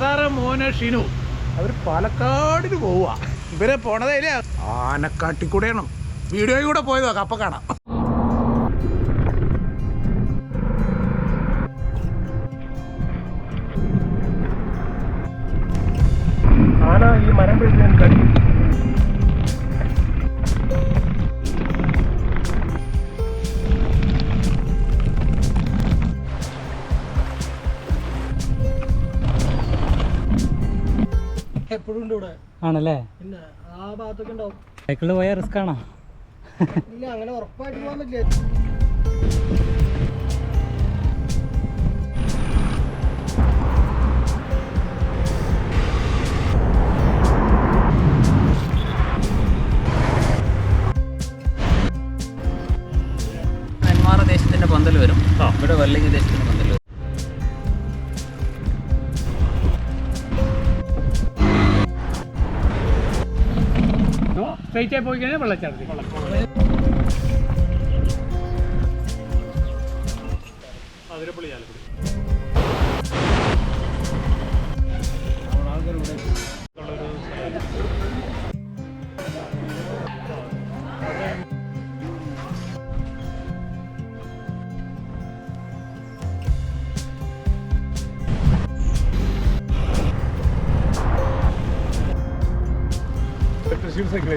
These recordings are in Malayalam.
സാറ് മോന് ഷിനു. അവർ പാലക്കാടിന് പോവുക ഇവരെ പോണതേ ആനക്കാട്ടിക്കൂടെയാണ് വീഡിയോയിൽ കൂടെ പോയത് നോക്കാം അപ്പൊ കാണാം. ആന ഈ മരം പിടിച്ച് കടിക്കും. എപ്പോഴും ഉണ്ട് ഇവിടെ ആണല്ലേ? പിന്നെ ആ ഭാഗത്തൊക്കെ ഉണ്ടാവും. സൈക്കിളിൽ പോയ റിസ്ക് ആണോ? ഇല്ല അങ്ങനെ ഉറപ്പായിട്ട് പോകാൻ പറ്റില്ല. ദേശത്തിന്റെ പന്തൽ വരും. ഇവിടെ വെള്ളിങ്ങി ദേശത്തിന്റെ ആയി പോയി കഴിഞ്ഞാൽ വെള്ളച്ചാട്ടത്തിൽ അതിരപ്പള്ളി സൈക്കിൾ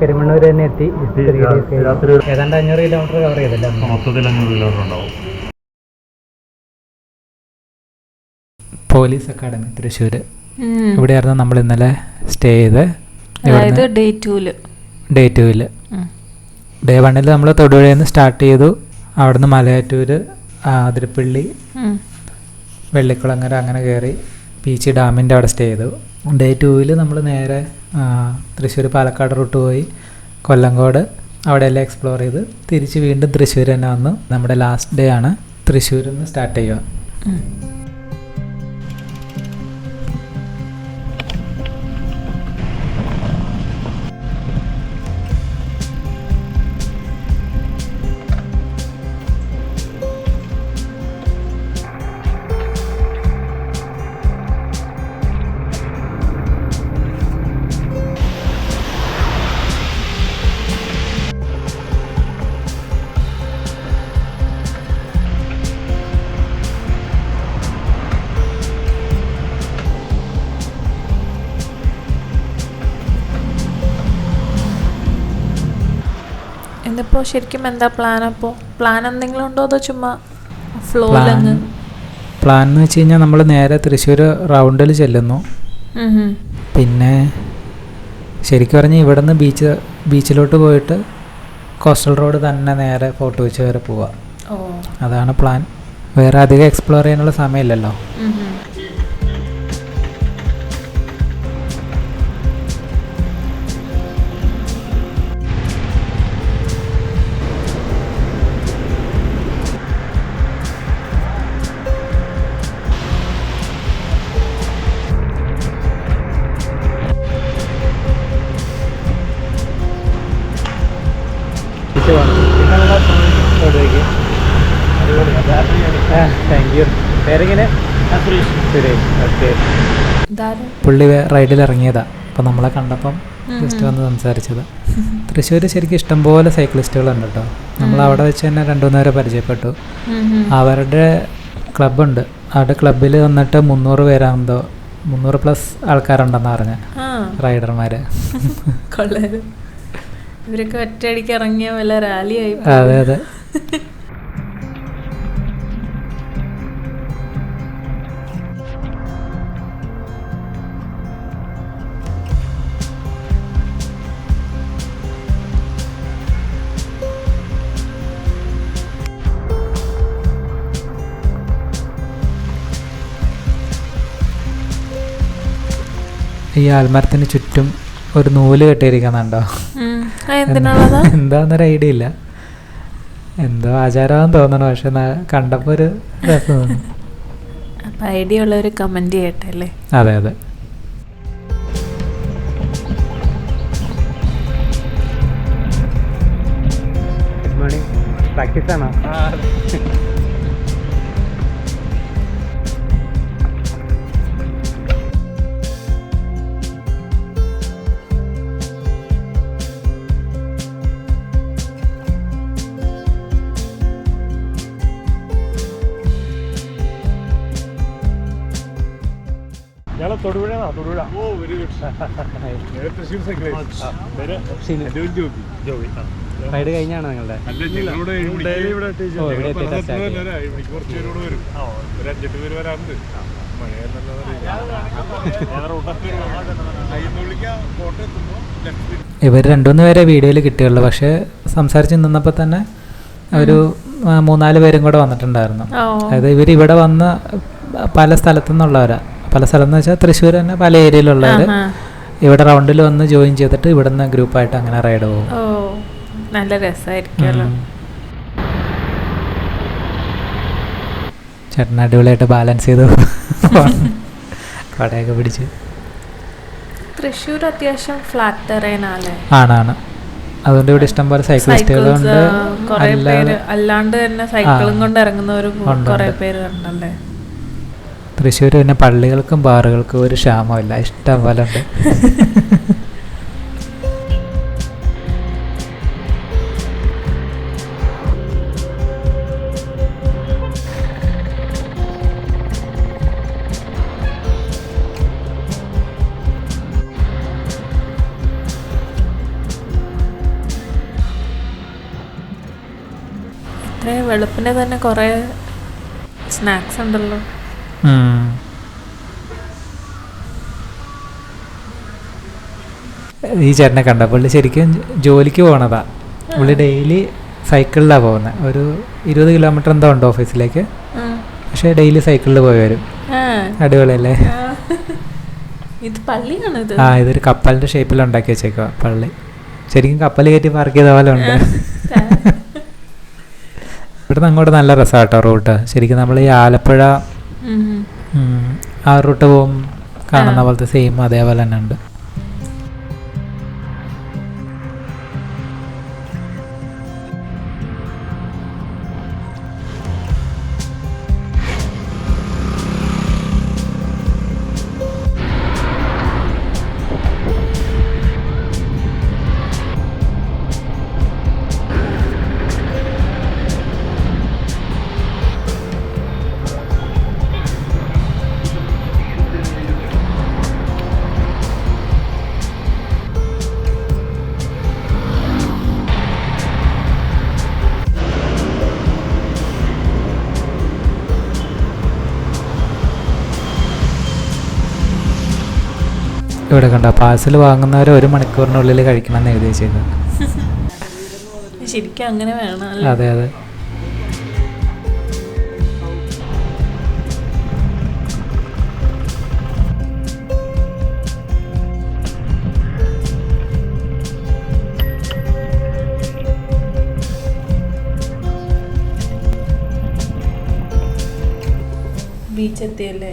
കരിമണ്ണൂർ തന്നെ എത്തി ഏതാണ്ട് അഞ്ഞൂറ് കിലോമീറ്റർ കവർ ചെയ്തല്ലേ മൊത്തത്തിൽ അഞ്ഞൂറ് കിലോമീറ്റർ ഉണ്ടാവും. പോലീസ് അക്കാഡമി തൃശ്ശൂർ ഇവിടെയായിരുന്നു നമ്മൾ ഇന്നലെ സ്റ്റേ ചെയ്ത്. അതായത് ഡേ ടൂൽ. ഡേ ടൂവിൽ ഡേ വണ്ണിൽ നമ്മൾ തൊടുപുഴയിൽ നിന്ന് സ്റ്റാർട്ട് ചെയ്തു. അവിടുന്ന് മലയാറ്റൂർ അതിരപ്പള്ളി വെള്ളിക്കുളങ്ങര അങ്ങനെ കയറി പീച്ചി ഡാമിന്റെ അവിടെ സ്റ്റേ ചെയ്തു. ഡേ ടൂവിൽ നമ്മൾ നേരെ തൃശ്ശൂർ പാലക്കാട് റൂട്ട് പോയി കൊല്ലങ്കോട്. അവിടെയെല്ലാം എക്സ്പ്ലോർ ചെയ്ത് തിരിച്ച് വീണ്ടും തൃശ്ശൂർ തന്നെ വന്നു. നമ്മുടെ ലാസ്റ്റ് ഡേ ആണ് തൃശ്ശൂരിൽ നിന്ന് സ്റ്റാർട്ട് ചെയ്യുക എന്നിപ്പോ ശരിക്കും എന്താ പ്ലാൻ അപ്പോൾ പ്ലാൻ എന്തെങ്കിലും ഉണ്ടോ അതോ ചുമ്മാ ഫ്ലോയിൽ പ്ലാൻ അങ്ങ്? പ്ലാൻ എന്ന് വെച്ച് കഴിഞ്ഞാൽ നമ്മൾ നേരെ തൃശ്ശൂർ റൗണ്ടിൽ ചെല്ലുന്നു. പിന്നെ ശരിക്കും പറഞ്ഞാൽ ഇവിടെ നിന്ന് ബീച്ച് ബീച്ചിലോട്ട് പോയിട്ട് കോസ്റ്റൽ റോഡ് തന്നെ നേരെ ഫോർട്ട് കൊച്ചി വരെ പോവുക അതാണ് പ്ലാൻ വേറെ അധികം എക്സ്പ്ലോർ ചെയ്യാനുള്ള സമയമില്ലല്ലോ. ഉം ഉം. താങ്ക് യു പേരെങ്ങനെ? സുരേഷ്. ഓക്കെ ഇതാരും? പുള്ളി റൈഡിൽ ഇറങ്ങിയതാ. അപ്പോൾ നമ്മളെ കണ്ടപ്പം ജസ്റ്റ് വന്ന് സംസാരിച്ചത്. തൃശ്ശൂർ ശരിക്കും ഇഷ്ടംപോലെ സൈക്ലിസ്റ്റുകളുണ്ട് കേട്ടോ. നമ്മൾ അവിടെ വെച്ച് തന്നെ രണ്ടുമൂന്നേരെ മൂന്ന് പരിചയപ്പെട്ടു. അവരുടെ ക്ലബുണ്ട് അവിടെ ക്ലബ്ബിൽ വന്നിട്ട് മുന്നൂറ് പേരാകുമ്പോൾ മുന്നൂറ് പ്ലസ് ആൾക്കാരുണ്ടെന്ന് പറഞ്ഞ. ആ. റൈഡർമാർ ഇവരൊക്കെ ഒറ്റയടിക്ക് ഇറങ്ങിയ വല്ല റാലി ആയി അതെ അതെ. ഈ ആൽമരത്തിന് ചുറ്റും ഒരു നൂൽ കെട്ടിയിരിക്കുന്നുണ്ടോ? എന്താന്നൊരു ഐഡിയ ഇല്ല. എന്തോ ആചാരമാണെന്ന് തോന്നണം പക്ഷെ കണ്ടപ്പോ ഒരു രസം ഐഡിയ ഉള്ളവർ കമന്റ് ചെയ്യട്ടെ അല്ലേ? അതെ അതെ. പ്രാക്ടീസ് ആണോ? തൊടുപുഴയാണോ തൊടുപുഴ. ഓ very good Thrissur cycle Joby. Joby ride കഴിഞ്ഞാണോ നിങ്ങളുടെ? ഇവർ രണ്ടുമൂന്ന് പേരെ വീഡിയോയിൽ കിട്ടിയുള്ളൂ. പക്ഷെ സംസാരിച്ച് നിന്നപ്പോൾ തന്നെ ഒരു മൂന്നാൽ പേരും കൂടെ വന്നിട്ടുണ്ടായിരുന്നു. അതായത് ഇവർ ഇവിടെ വന്ന പല സ്ഥലത്തു നിന്നുള്ളവരാ പല സ്ഥലം എന്ന് വെച്ചാൽ തൃശ്ശൂർ തന്നെ പല ഏരിയയിലുള്ളവർ ഇവിടെ റൗണ്ടിൽ വന്ന് ജോയിൻ ചെയ്തിട്ട് ഇവിടുന്ന് ഗ്രൂപ്പായിട്ട് അങ്ങനെ റൈഡ് പോകും. നല്ല രസമായിരിക്കുമല്ലോ. ചേട്ടൻ അടിപൊളിയായിട്ട് ബാലൻസ് ചെയ്തു കടയൊക്കെ പിടിച്ച്. തൃശ്ശൂർ അത്യാവശ്യം ഫ്ലാറ്റ് ടെറൈനാല്ലേ ആണാണ്. അതുകൊണ്ട് ഇവിടെ ഇഷ്ടംപോലെ സൈക്ലിസ്റ്റുകളുണ്ട് കുറെ അല്ലാതെ പേര്. അല്ലാണ്ട് തന്നെ സൈക്കിളും. കൊണ്ട് ഇറങ്ങുന്നവരും കുറെ പേര് ഉണ്ടല്ലേ തൃശ്ശൂർ പിന്നെ പള്ളികൾക്കും ബാറുകൾക്കും ഒരു ക്ഷാമമില്ല ഇഷ്ടം പോലെ ഉണ്ട് വെളുപ്പിനെ തന്നെ കുറേ സ്നാക്സ് ഉണ്ടല്ലോ. ഈ ചേട്ടനെ കണ്ട പുള്ളി ശരിക്കും ജോലിക്ക് പോണതാ. പുള്ളി ഡെയിലി സൈക്കിളിലാണ് പോകുന്നത് ഒരു ഇരുപത് കിലോമീറ്റർ എന്തോ ഉണ്ട് ഓഫീസിലേക്ക്. പക്ഷെ ഡെയിലി സൈക്കിളിൽ പോയി വരും. അടിപൊളിയല്ലേ. ഇത് പള്ളിയാണ് ഇത്? ആ ഇതൊരു കപ്പലിന്റെ ഷേപ്പിൽ ഉണ്ടാക്കി വെച്ചേക്ക പള്ളി. ശരിക്കും കപ്പൽ കയറ്റി പാർക്ക് ചെയ്ത പോലെ ഉണ്ട്. ഇവിടുന്ന് അങ്ങോട്ട് നല്ല രസമാട്ടോ റൂട്ട്. ശരിക്കും നമ്മൾ ഈ ആലപ്പുഴ ആ റൂട്ട് പോകും കാണുന്ന. പോലത്തെ സെയിം അതേപോലെ തന്നെ ഉണ്ട്. ഇവിടെ കണ്ട? പാഴ്സൽ വാങ്ങുന്നവർ ഒരു മണിക്കൂറിനുള്ളിൽ കഴിക്കണം എന്ന് എഴുതി വെച്ചേക്കുന്നത് ശരിക്കും അങ്ങനെ വേണം അതെ അതെ. ബീച്ച് എത്തിയല്ലേ.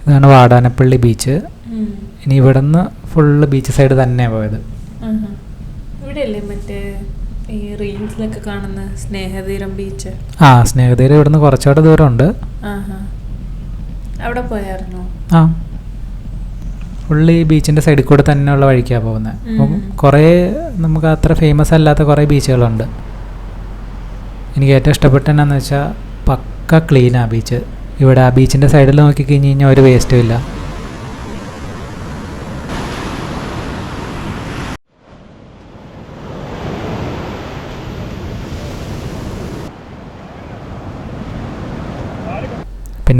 ഇതാണ് വാടാനപ്പള്ളി ബീച്ച്. ഇനി ഇവിടെ നിന്ന് ഫുള്ള് ബീച്ച് സൈഡ് തന്നെയാണ് പോയത്. ഇവിടെയല്ലേ മറ്റേ ഈ റീൽസിലൊക്കെ കാണുന്ന സ്നേഹതീരം ബീച്ച് ആ സ്നേഹതീരം ഇവിടുന്ന് കുറച്ചുകൂടെ ദൂരമുണ്ട്. അവിടെ പോയായിരുന്നോ? ആ. ഫുള്ള് ഈ ബീച്ചിന്റെ സൈഡിൽ കൂടെ തന്നെയുള്ള വഴിക്കാണ് പോകുന്നത് അപ്പം കുറേ നമുക്ക് അത്ര ഫേമസ് അല്ലാത്ത കുറേ ബീച്ചുകളുണ്ട് എനിക്ക് ഏറ്റവും ഇഷ്ടപ്പെട്ട എന്നാന്ന് വെച്ചാൽ പക്ക ക്ലീനാണ് ബീച്ച് ഇവിടെ ആ ബീച്ചിന്റെ സൈഡിൽ നോക്കി കഴിഞ്ഞ് കഴിഞ്ഞാൽ ഒരു വേസ്റ്റും ഇല്ല.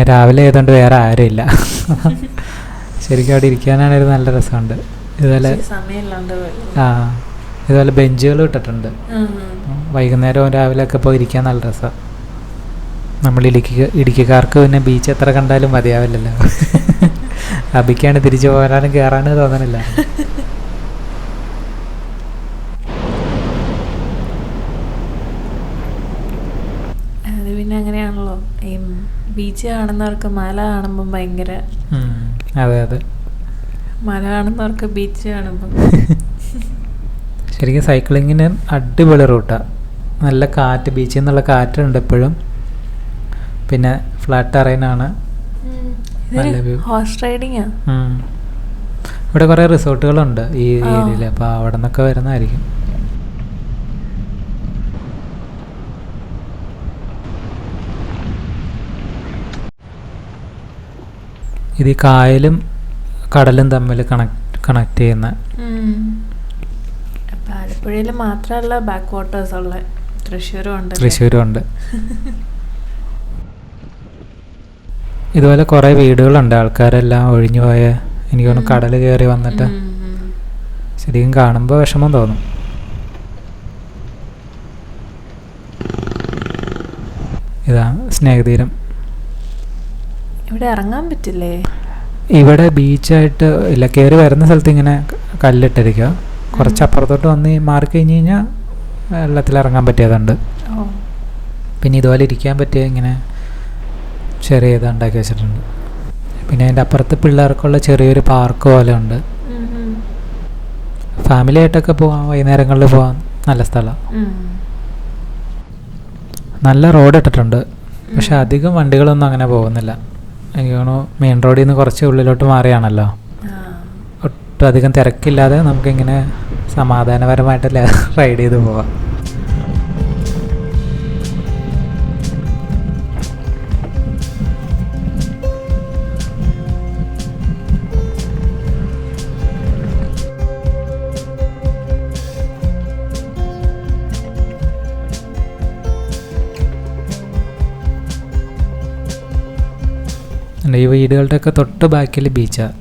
പിന്നെ രാവിലെ ആയതുകൊണ്ട് വേറെ ആരുമില്ല. ശരിക്കും അവിടെ ഇരിക്കാനാണെങ്കിൽ നല്ല രസമുണ്ട്. ഇതുപോലെ ആ ഇതുപോലെ ബെഞ്ചുകൾ ഇട്ടിട്ടുണ്ട്. വൈകുന്നേരവും രാവിലെ ഒക്കെ പോയി ഇരിക്കാൻ നല്ല രസമാണ് നമ്മൾ ഇടുക്കി ഇടുക്കിക്കാർക്ക് പിന്നെ ബീച്ച് എത്ര കണ്ടാലും മതിയാവില്ലല്ലോ. അബിക്കാണ് തിരിച്ചു പോരാനും കയറാനും തോന്നണില്ല. അത് പിന്നെ അങ്ങനെയാണല്ലോ ഈ ബീച്ച് കാണുന്നവർക്ക് മല കാണുമ്പോൾ ഭയങ്കര അതെ അതെ. മല കാണുന്നവർക്ക് ബീച്ച് കാണുമ്പോൾ ശരിക്കും സൈക്ലിങ്ങിന് അടിപൊളി റൂട്ടാണ് നല്ല കാറ്റ് ബീച്ചിൽ നിന്നുള്ള കാറ്റുണ്ട് എപ്പോഴും. പിന്നെ ഫ്ലാറ്റ് അറൈനാണ്. ഹോഴ്സ് റൈഡിങ്ങാ? ഇവിടെ കുറേ റിസോർട്ടുകളുണ്ട് ഈ. ഏരിയയിൽ അപ്പോൾ അവിടെ നിന്നൊക്കെ വരുന്നതായിരിക്കും. ഇത് ഈ കായലും കടലും തമ്മിൽ കണക്ട് കണക്ട് ചെയ്യുന്ന ആലപ്പുഴയിൽ മാത്രമല്ല ബാക്ക് വാട്ടേഴ്സ് ഉള്ള തൃശ്ശൂരും ഉണ്ട് തൃശ്ശൂരും ഉണ്ട്. ഇതുപോലെ കുറേ വീടുകളുണ്ട്. ആൾക്കാരെല്ലാം ഒഴിഞ്ഞു പോയ എനിക്ക് തോന്നുന്നു കടൽ കയറി വന്നിട്ട് ശരിക്കും കാണുമ്പോൾ വിഷമം തോന്നും. ഇതാ സ്നേഹതീരം. ഇവിടെ ഇറങ്ങാൻ പറ്റില്ലേ? ഇവിടെ ബീച്ചായിട്ട് ഇല്ല കയറി വരുന്ന സ്ഥലത്ത് ഇങ്ങനെ കല്ലിട്ടിരിക്കുക. കുറച്ച് അപ്പുറത്തോട്ട് വന്ന് മാറി കഴിഞ്ഞ് കഴിഞ്ഞാൽ വെള്ളത്തിൽ ഇറങ്ങാൻ പറ്റിയതുണ്ട്. പിന്നെ ഇതുപോലെ ഇരിക്കാൻ പറ്റിയ ഇങ്ങനെ ചെറിയ ഇത് ഉണ്ടാക്കി വെച്ചിട്ടുണ്ട്. പിന്നെ അതിന്റെ അപ്പുറത്ത് പിള്ളേർക്കുള്ള ചെറിയൊരു പാർക്ക് പോലെ ഉണ്ട്. ഫാമിലി ആയിട്ടൊക്കെ പോവാം വൈകുന്നേരങ്ങളിൽ പോവാൻ നല്ല സ്ഥലമാണ് നല്ല റോഡ് ഇട്ടിട്ടുണ്ട്. പക്ഷെ അധികം വണ്ടികളൊന്നും അങ്ങനെ പോകുന്നില്ല. എനിക്ക് തോന്നുന്നു മെയിൻ റോഡിൽ നിന്ന് കുറച്ച് ഉള്ളിലോട്ട് മാറിയാണല്ലോ. ഒട്ടധികം ഒട്ടും അധികം തിരക്കില്ലാതെ നമുക്കിങ്ങനെ സമാധാനപരമായിട്ട് റൈഡ് ചെയ്ത് പോവാം. ഈ വീടുകളുടെ ഒക്കെ തൊട്ട് ബാക്കിൽ ബീച്ചാണ്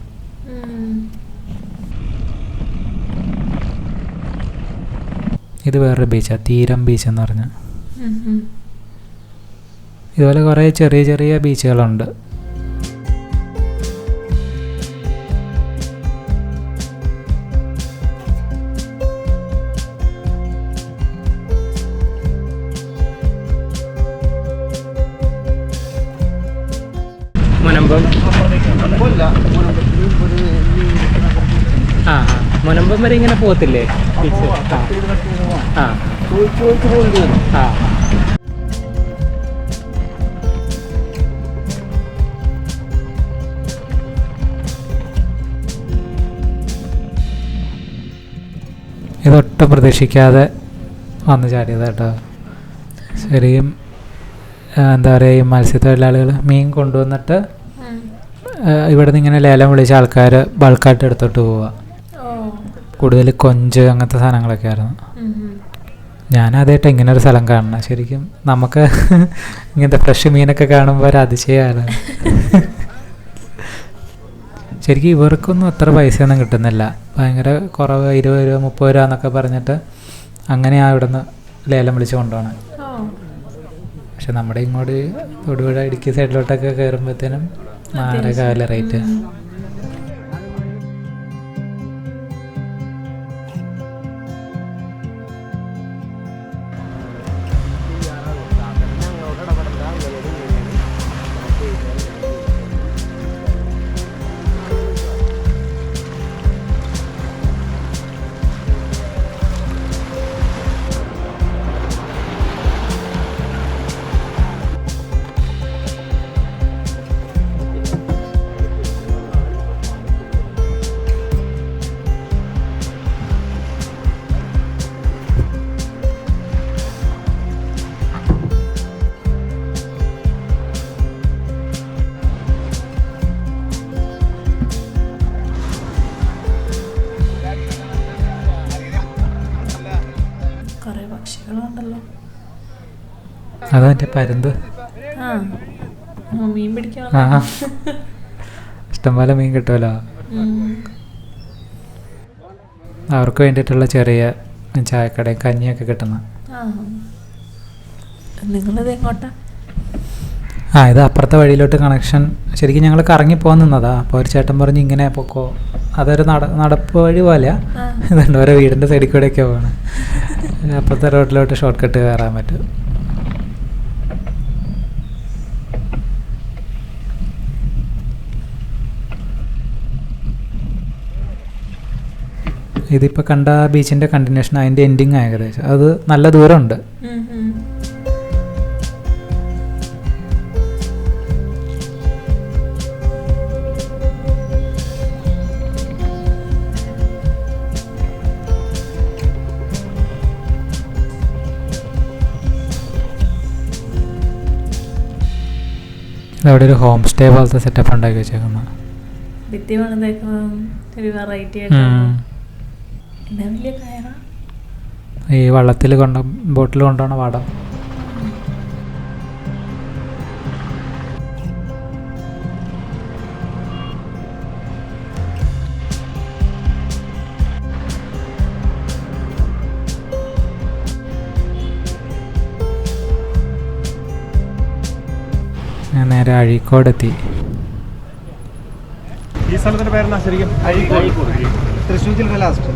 ഇത് വേറൊരു ബീച്ചാണ് തീരം ബീച്ച് എന്ന് പറഞ്ഞ. ഇതുപോലെ കുറേ ചെറിയ ചെറിയ ബീച്ചുകളുണ്ട് മുനമ്പം? ആ ആ. മുനമ്പം വരെ ഇങ്ങനെ പോകത്തില്ലേ? ആ ആ. ആ. ഇതൊട്ടും പ്രതീക്ഷിക്കാതെ വന്നു ചാടിയത് കേട്ടോ. ശരിയും എന്താ പറയുക ഈ മത്സ്യത്തൊഴിലാളികൾ മീൻ കൊണ്ടുവന്നിട്ട് ഇവിടെ നിന്ന് ഇങ്ങനെ ലേലം വിളിച്ച ആൾക്കാർ ബൾക്കായിട്ട് എടുത്തോട്ട് പോവുക കൂടുതൽ കൊഞ്ച് അങ്ങനത്തെ സാധനങ്ങളൊക്കെ ആയിരുന്നു. ഞാനാദ്യമായിട്ട് ഇങ്ങനെ ഒരു സ്ഥലം കാണണം. ശരിക്കും നമുക്ക് ഇങ്ങനത്തെ ഫ്രഷ് മീനൊക്കെ കാണുമ്പോൾ ഒരു അതിശയമാണ് ശരിക്കും ഇവർക്കൊന്നും അത്ര പൈസയൊന്നും കിട്ടുന്നില്ല. ഭയങ്കര കുറവ് ഇരുപത് രൂപ മുപ്പത് രൂപ എന്നൊക്കെ പറഞ്ഞിട്ട് അങ്ങനെയാണ് ഇവിടുന്ന് ലേലം വിളിച്ച് കൊണ്ടുപോകണം പക്ഷെ നമ്മുടെ ഇങ്ങോട്ട് തൊടുപുഴ ഇടുക്കി സൈഡിലോട്ടൊക്കെ കയറുമ്പോഴത്തേനും നാല് കാല റേറ്റ് പരുന്ത്. മീൻ പിടിക്കാൻ ഇഷ്ടംപോലെ മീൻ കിട്ടുമല്ലോ അവർക്ക് വേണ്ടിയിട്ടുള്ള ചെറിയ ചായക്കടയും കഞ്ഞിയൊക്കെ കിട്ടുന്ന. ആ. നിങ്ങളിത് എങ്ങോട്ടാ? ആ ഇത് അപ്പുറത്തെ വഴിയിലോട്ട് കണക്ഷൻ. ശരിക്കും ഞങ്ങൾ കറങ്ങി പോകാൻ നിന്നതാ. അപ്പോൾ ഒരു ചേട്ടൻ പറഞ്ഞ് ഇങ്ങനെ പൊക്കോ. അതൊരു നട നടപ്പ് വഴി പോലെയാ. ആ. ഇതുണ്ട് ഓരോ വീടിന്റെ സൈഡിൽ കൂടെയൊക്കെ പോകണം അപ്പുറത്തെ റോഡിലോട്ട് ഷോർട്ട് കട്ട് കയറാൻ പറ്റും. ഇതിപ്പോൾ കണ്ട ബീച്ചിന്റെ കണ്ടിന്യൂഷൻ അതിന്റെ എൻഡിങ് ഏകദേശം. അത് നല്ല ദൂരമുണ്ട്. അവിടെ ഒരു ഹോം സ്റ്റേ പോലത്തെ സെറ്റപ്പ് ഉണ്ടാക്കി വെച്ചേക്കുന്നത് ഭിത്തി പണിതേക്കുന്നതും ഒരു വെറൈറ്റി ആയിട്ട് ഈ വള്ളത്തിൽ കൊണ്ട ബോട്ടിൽ കൊണ്ടാണ് വടം ഞാൻ നേരെ അഴീക്കോടെത്തി. ഈ സ്ഥലത്തിന്റെ പേരെന്നാ ശരിക്കും? അഴീക്കോട്. തൃശ്ശൂർ ജില്ല ലാസ്റ്റ്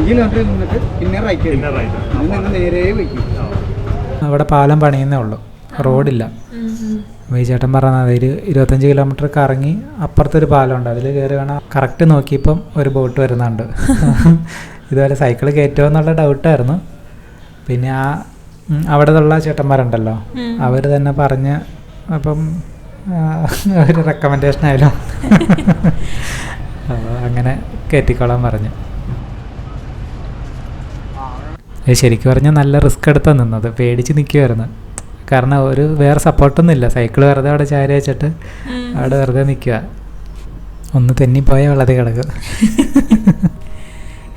അഞ്ച് കിലോമീറ്റർ നിന്നിട്ട് പിന്നെ റൈറ്റ് പിന്നെ right. നിന്ന് നേരെ വയ്ക്കും അവിടെ പാലം പണിയുന്നേ ഉള്ളൂ. റോഡില്ല. വിജയേട്ടൻ പറഞ്ഞ അതിൽ ഇരുപത്തഞ്ച് കിലോമീറ്റർ കറങ്ങി അപ്പുറത്തൊരു പാലമുണ്ട്. അതിൽ കയറി വേണം. കറക്റ്റ് നോക്കിയപ്പം ഒരു ബോട്ട് വരുന്നുണ്ട്. ഇതുപോലെ സൈക്കിൾ കയറ്റുമോ എന്നുള്ള ഡൗട്ടായിരുന്നു പിന്നെ ആ അവിടെ ഉള്ള ചേട്ടന്മാരുണ്ടല്ലോ. അവർ തന്നെ പറഞ്ഞ് അപ്പം ഒരു റെക്കമെൻഡേഷൻ ആയാലും. അപ്പോൾ അങ്ങനെ കയറ്റിക്കോളാൻ പറഞ്ഞു. ഇത് ശരിക്കും പറഞ്ഞാൽ നല്ല റിസ്ക് എടുത്താൽ നിന്നത്. പേടിച്ച് നിൽക്കുമായിരുന്നു കാരണം ഒരു വേറെ സപ്പോർട്ടൊന്നും ഇല്ല സൈക്കിൾ വെറുതെ അവിടെ ചാരി വെച്ചിട്ട് അവിടെ വെറുതെ നിൽക്കുക ഒന്ന് തെന്നിപ്പോയ വെള്ളത്തിൽ കിടക്കും.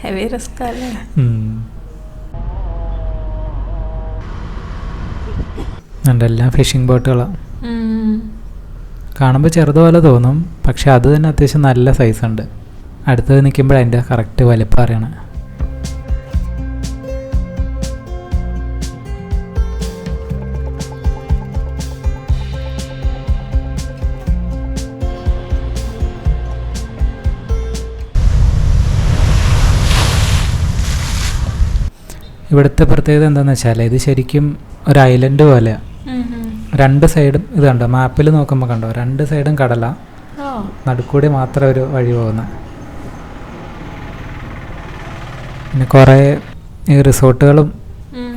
ഹെവി റിസ്ക് അല്ലേ. എല്ലാം ഫിഷിംഗ് ബോട്ടുകളാണ് കാണുമ്പോൾ ചെറുതുപോലെ തോന്നും. പക്ഷെ അത് തന്നെ അത്യാവശ്യം നല്ല സൈസ് ഉണ്ട്. അടുത്തത് നിൽക്കുമ്പോൾ അതിന്റെ കറക്റ്റ് വലിപ്പം അറിയണം. ഇവിടുത്തെ പ്രത്യേകത എന്താണെന്ന് വെച്ചാൽ ഇത് ശരിക്കും ഒരു ഐലൻഡ് ഉം. രണ്ട് സൈഡും ഇത് കണ്ടോ മാപ്പിൽ നോക്കുമ്പോൾ കണ്ടോ രണ്ട് സൈഡും കടല നടുക്കൂടി മാത്രം ഒരു വഴി പോകുന്നത് പിന്നെ കുറേ ഈ റിസോർട്ടുകളും.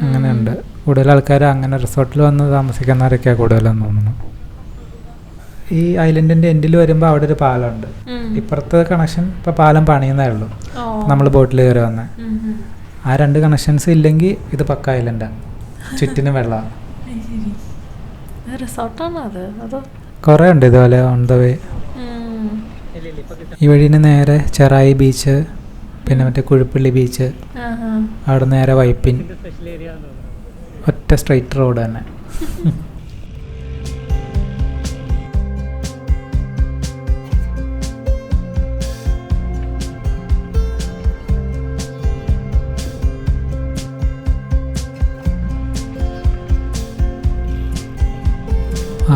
അങ്ങനെയുണ്ട് കൂടുതൽ ആൾക്കാർ അങ്ങനെ റിസോർട്ടിൽ വന്ന് താമസിക്കുന്നവരൊക്കെയാണ് കൂടുതലെന്ന് തോന്നുന്നു ഈ ഐലൻഡിന്റെ എൻഡിൽ വരുമ്പോൾ അവിടെ ഒരു പാലമുണ്ട്. ഇപ്പുറത്തെ കണക്ഷൻ ഇപ്പൊ പാലം പണിയുന്നേ ഉള്ളൂ. നമ്മൾ ബോട്ടിൽ കയറി ഉം. ആ രണ്ട് കണക്ഷൻസ് ഇല്ലെങ്കിൽ ഇത് പക്ക ഐലൻഡാണ് ചുറ്റിനും വെള്ളമാണ് റിസോർട്ടാണോ അത്? അതോ? കുറേ ഉണ്ട് ഇതുപോലെ ഓൺ ദ വേ. ഈ വഴിന് നേരെ ചെറായി ബീച്ച് പിന്നെ മറ്റേ കുഴിപ്പള്ളി ബീച്ച് ആഹാ. അവിടെ നേരെ വൈപ്പിൻ. ഒറ്റ സ്ട്രൈറ്റ് റോഡ് തന്നെ.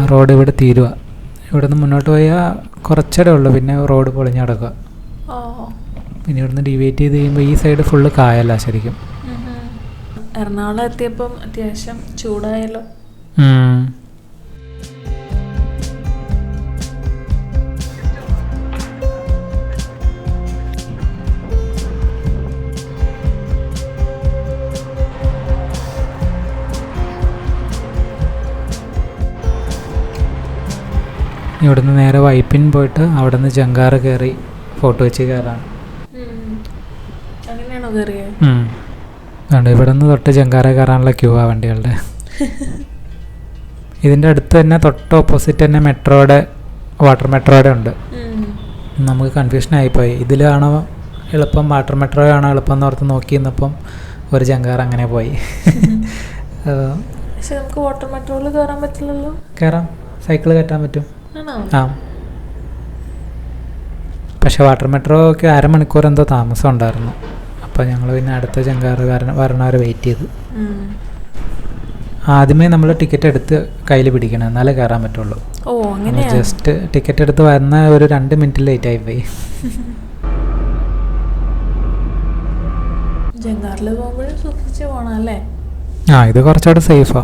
ആ റോഡ് ഇവിടെ തീരുക ഇവിടെ നിന്ന് മുന്നോട്ട് പോയാൽ കുറച്ചിടേ ഉള്ളൂ പിന്നെ റോഡ് പൊളിഞ്ഞ് കിടക്കുക ഓ. പിന്നെ ഇവിടുന്ന് ഡിവൈറ്റ് ചെയ്ത് കഴിയുമ്പോൾ ഈ സൈഡ് ഫുള്ള് കായല്ല ശരിക്കും. എറണാകുളം എത്തിയപ്പം അത്യാവശ്യം ചൂടായല്ലോ. ഇവിടുന്ന് നേരെ വൈപ്പിൻ പോയിട്ട് അവിടെ നിന്ന് ജങ്കാറ് കയറി ഫോട്ടോ വെച്ച് കയറാണ്. അങ്ങനെയാണോ കയറിയത് ഇവിടെ നിന്ന് തൊട്ട് ജങ്കാറ കയറാനുള്ള ക്യൂ ആ വണ്ടികളുടെ. ഇതിന്റെ അടുത്ത് തന്നെ തൊട്ട് ഓപ്പോസിറ്റ് തന്നെ മെട്രോയുടെ വാട്ടർ മെട്രോയുടെ ഉണ്ട്. നമുക്ക് കൺഫ്യൂഷൻ ആയിപ്പോയി. ഇതിലാണോ എളുപ്പം വാട്ടർ മെട്രോ ആണോ എളുപ്പം എന്ന് ഓർത്ത് നോക്കി നിന്നപ്പം ഒരു ജങ്കാർ അങ്ങനെ പോയി. പക്ഷെ നമുക്ക് വാട്ടർ മെട്രോയിൽ കയറാൻ പറ്റില്ലല്ലോ. കയറാം. സൈക്കിൾ കയറ്റാൻ പറ്റും. പക്ഷെ വാട്ടർ മെട്രോ ഒക്കെ അരമണിക്കൂർ എന്തോ താമസം ഉണ്ടായിരുന്നു അപ്പോൾ ഞങ്ങൾ പിന്നെ അടുത്ത ചെങ്കാറ് കാരണം വരണവരെ വെയിറ്റ് ചെയ്തു. ആദ്യമേ നമ്മൾ ടിക്കറ്റ് എടുത്ത് കയ്യിൽ പിടിക്കണം എന്നാലേ കയറാൻ പറ്റുള്ളൂ. ജസ്റ്റ് ടിക്കറ്റ് എടുത്ത് വരുന്ന ഒരു രണ്ട് മിനിറ്റ് ലേറ്റ് ആയി പോയി. ആ ഇത് കുറച്ചുകൂടെ സേഫാ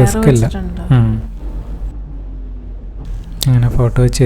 റിസ്ക് ഇല്ല. അങ്ങനെ ഫോട്ടോ വെച്ച്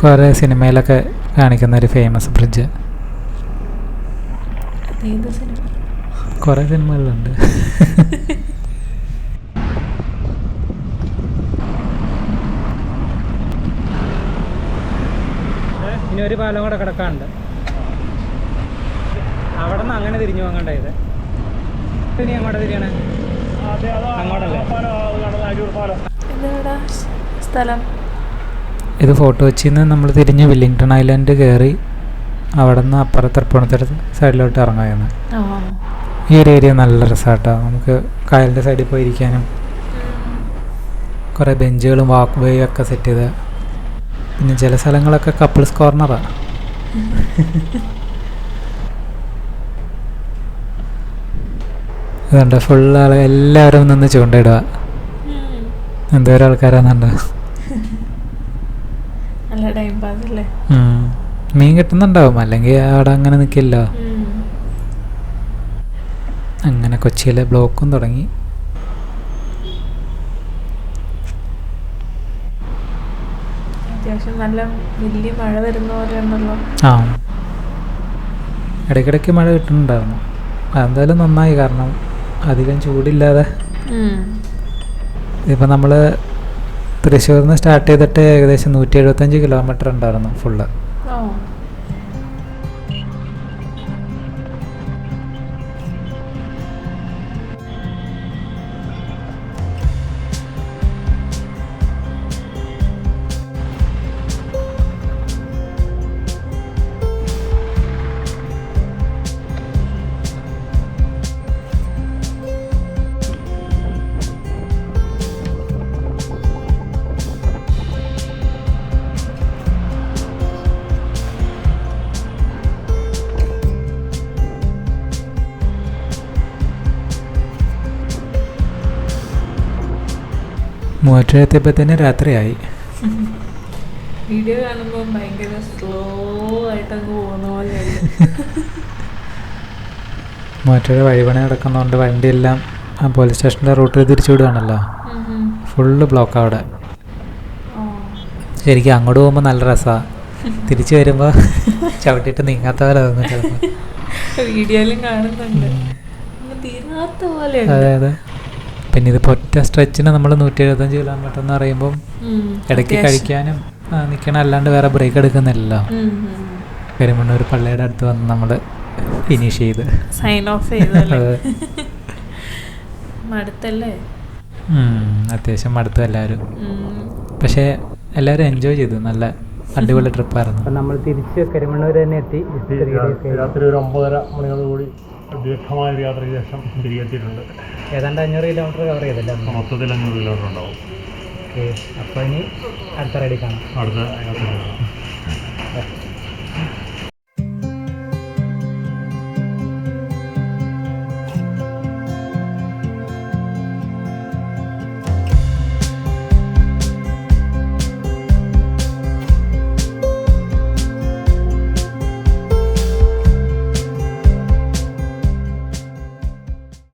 കുറേ സിനിമയിലൊക്കെ കാണിക്കുന്ന ഒരു ഫേമസ് ബ്രിഡ്ജ് ഏത് സിനിമ കുറേ സിനിമകളിലുണ്ട്. ഇനി ഒരു പാലം കൂടെ കിടക്കാനുണ്ട് അവിടെ നിന്ന് അങ്ങനെ തിരിഞ്ഞു പോകണ്ടായത് ഇനി അങ്ങോട്ട് തിരിയണേ അങ്ങോട്ടല്ലേ ഇതെവിടാ സ്ഥലം ഇത് ഫോട്ടോ നിന്ന് നമ്മൾ തിരിഞ്ഞ് വില്ലിങ്ടൺ ഐലൻഡ് കയറി അവിടെ നിന്ന് അപ്പുറത്ത് തൃപ്പൂണിത്തറ സൈഡിലോട്ട് ഇറങ്ങായിരുന്നു. ഈ ഒരു ഏരിയ നല്ല രസമാട്ടോ നമുക്ക് കായലിന്റെ സൈഡിൽ പോയി ഇരിക്കാനും കുറേ ബെഞ്ചുകളും വാക്ക് വേ ഒക്കെ സെറ്റ് ചെയ്ത് പിന്നെ ചില സ്ഥലങ്ങളൊക്കെ കപ്പിൾസ് കോർണറാണ് അതുകൊണ്ട് ഫുൾ ആൾ എല്ലാവരും നിന്ന് ചൂണ്ടയിടുക. എന്തോരം ആൾക്കാരാണെന്നുണ്ട് നല്ല ടൈം പാസ് അല്ലേ? മീൻ കിട്ടുന്നുണ്ടാവും. അല്ലെങ്കിൽ അവിടെ അങ്ങനെ നിൽക്കില്ല അങ്ങനെ കൊച്ചിയിലെ ബ്ലോക്കും തുടങ്ങി. നല്ല വലിയ മഴ വരുന്ന ആ. ഇടയ്ക്കിടയ്ക്ക് മഴ കിട്ടുന്നുണ്ടായിരുന്നു. അതെന്തായാലും നന്നായി. കാരണം അധികം ചൂടില്ലാതെ. ഇപ്പൊ ഇപ്പം നമ്മൾ തൃശ്ശൂരിൽ നിന്ന് സ്റ്റാർട്ട് ചെയ്തിട്ട് ഏകദേശം നൂറ്റി എഴുപത്തഞ്ച് കിലോമീറ്റർ ഉണ്ടായിരുന്നു ഫുള്ള് ഓ മൂവാറ്റുപുഴ എത്തിയപ്പോഴത്തേന് രാത്രിയായി. വീഡിയോ കാണുമ്പോൾ ഭയങ്കര സ്ലോ ആയിട്ട് അങ്ങ് പോകുന്ന പോലെയല്ലേ മൂവാറ്റുപുഴ വഴിപണി നടക്കുന്നതുകൊണ്ട് വണ്ടിയെല്ലാം ആ പോലീസ് സ്റ്റേഷന്റെ റൂട്ടിൽ തിരിച്ചു വിടുകയാണല്ലോ. ഉം ഉം. ഫുള്ള് ബ്ലോക്ക് അവിടെ. ശരിക്കും അങ്ങോട്ട് പോകുമ്പോൾ നല്ല രസമാണ് തിരിച്ചു വരുമ്പോൾ ചവിട്ടിയിട്ട് നീങ്ങാത്ത പോലെ തോന്നും ചിലപ്പോൾ വീഡിയോയിലും കാണുന്നുണ്ട്. തീരാത്ത പോലെ അതെ അതെ. പിന്നെ ഇതിപ്പോൾ ഒറ്റ സ്ട്രെച്ചിന് നമ്മൾ നൂറ്റി എഴുപത്തഞ്ച് കിലോമീറ്റർ എന്ന് പറയുമ്പം ഇടയ്ക്ക് കഴിക്കാനും നിൽക്കണം അല്ലാണ്ട് വേറെ ബ്രേക്ക് എടുക്കുന്നില്ലല്ലോ. പെരുമണ്ണൂർ പള്ളിയുടെ അടുത്ത് വന്ന് നമ്മൾ ഫിനിഷ് ചെയ്ത്. Sign off. മടുത്തല്ലേ? അത്യാവശ്യം മടുത്തു എല്ലാവരും. പക്ഷെ എല്ലാവരും എൻജോയ് ചെയ്തു. നല്ല അടിപൊളി ട്രിപ്പായിരുന്നു നമ്മൾ തിരിച്ച് കരിമണ്ണൂർ തന്നെ എത്തി. രാത്രി ഒരു ഒമ്പതര മണിയോടുകൂടി ദീർഘമായ ഒരു യാത്രയ്ക്ക് ശേഷം തിരികെ എത്തിയിട്ടുണ്ട്. ഏതാണ്ട് അഞ്ഞൂറ് കിലോമീറ്റർ കവർ ചെയ്തല്ലേ? മൊത്തത്തിൽ അഞ്ഞൂറ് കിലോമീറ്റർ ഉണ്ടാവും. ഓക്കെ. അപ്പോൾ ഇനി അടുത്ത റൈഡിൽ കാണാം. അടുത്ത